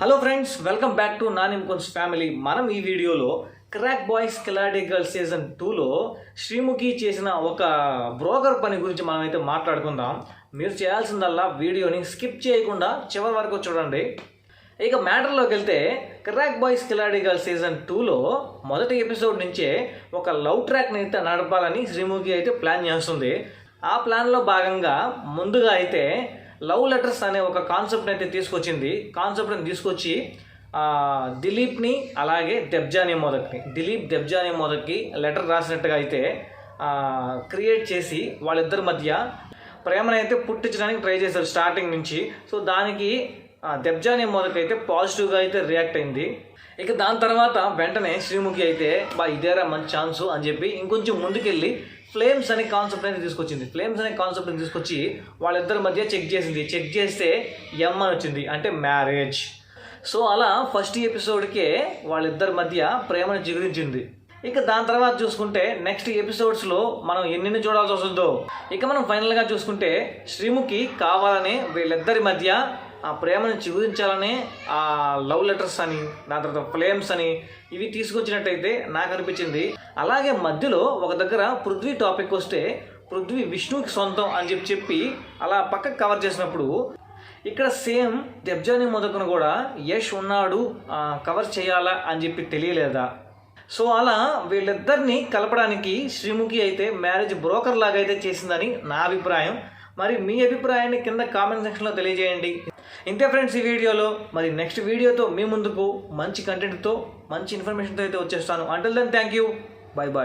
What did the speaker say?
Hello friends welcome back to Nani ముకుంస్ family మనం ఈ వీడియోలో crack boys Khiladi girl season టూలో శ్రీముఖి చేసిన ఒక బ్రోకర్ పని గురించి మనం అయితే మాట్లాడుకుందాం. మీరు చేయాల్సిందల్లా వీడియోని స్కిప్ చేయకుండా చివరి వరకు చూడండి. ఇక మ్యాటర్లోకి వెళ్తే crack boys Khiladi girl season టూలో మొదటి ఎపిసోడ్ నుంచే ఒక లవ్ ట్రాక్ని అయితే నడపాలని శ్రీముఖి అయితే ప్లాన్ చేస్తుంది. ఆ ప్లాన్లో భాగంగా ముందుగా అయితే లవ్ లెటర్స్ అనే ఒక కాన్సెప్ట్ అయితే తీసుకొచ్చింది. కాన్సెప్ట్ని తీసుకొచ్చి దిలీప్ని అలాగే దెబ్జాని మోదక్ని దిలీప్ దెబ్జాని మోదక్కి లెటర్ రాసినట్టుగా అయితే క్రియేట్ చేసి వాళ్ళిద్దరి మధ్య ప్రేమను అయితే పుట్టించడానికి ట్రై చేశారు స్టార్టింగ్ నుంచి. సో దానికి దెబ్జా అనే మోదక్ అయితే పాజిటివ్గా అయితే రియాక్ట్ అయింది. ఇక దాని తర్వాత వెంటనే శ్రీముఖి అయితే బా ఇదేరా మంచి ఛాన్సు అని చెప్పి ఇంకొంచెం ముందుకెళ్ళి ఫ్లేమ్స్ అనే కాన్సెప్ట్ అనేది తీసుకొచ్చింది. ఫ్లేమ్స్ అనే కాన్సెప్ట్ని తీసుకొచ్చి వాళ్ళిద్దరి మధ్య చెక్ చేసింది. చెక్ చేస్తే ఎమ్ అని వచ్చింది. అంటే మ్యారేజ్. సో అలా ఫస్ట్ ఎపిసోడ్కే వాళ్ళిద్దరి మధ్య ప్రేమను జిగురించింది ఇక దాని తర్వాత చూసుకుంటే నెక్స్ట్ ఎపిసోడ్స్లో మనం ఎన్ని చూడాల్సి వస్తుందో. ఇక మనం ఫైనల్గా చూసుకుంటే శ్రీముఖి కావాలని వీళ్ళిద్దరి మధ్య ఆ ప్రేమను చిగురించాలని ఆ లవ్ లెటర్స్ అని దాని తర్వాత ఫ్లేమ్స్ అని ఇవి తీసుకొచ్చినట్టయితే నాకు అనిపించింది. అలాగే మధ్యలో ఒక దగ్గర పృథ్వీ టాపిక్ వస్తే పృథ్వీ విష్ణుకి సొంతం అని చెప్పి చెప్పి అలా పక్కకు కవర్ చేసినప్పుడు ఇక్కడ సేమ్ దెబ్జాని మొదకును కూడా యష్ ఉన్నాడు కవర్ చేయాలా అని చెప్పి తెలియలేదా? సో అలా వీళ్ళిద్దరిని కలపడానికి శ్రీముఖి అయితే మ్యారేజ్ బ్రోకర్ లాగా అయితే చేసిందని నా అభిప్రాయం. మరి మీ అభిప్రాయాన్ని కింద కామెంట్ సెక్షన్లో తెలియజేయండి. ఇంతే ఫ్రెండ్స్ ఈ వీడియోలో. మరి నెక్స్ట్ వీడియోతో మీ ముందుకు మంచి కంటెంట్తో మంచి ఇన్ఫర్మేషన్తో అయితే వచ్చేస్తాను. Until then thank you bye bye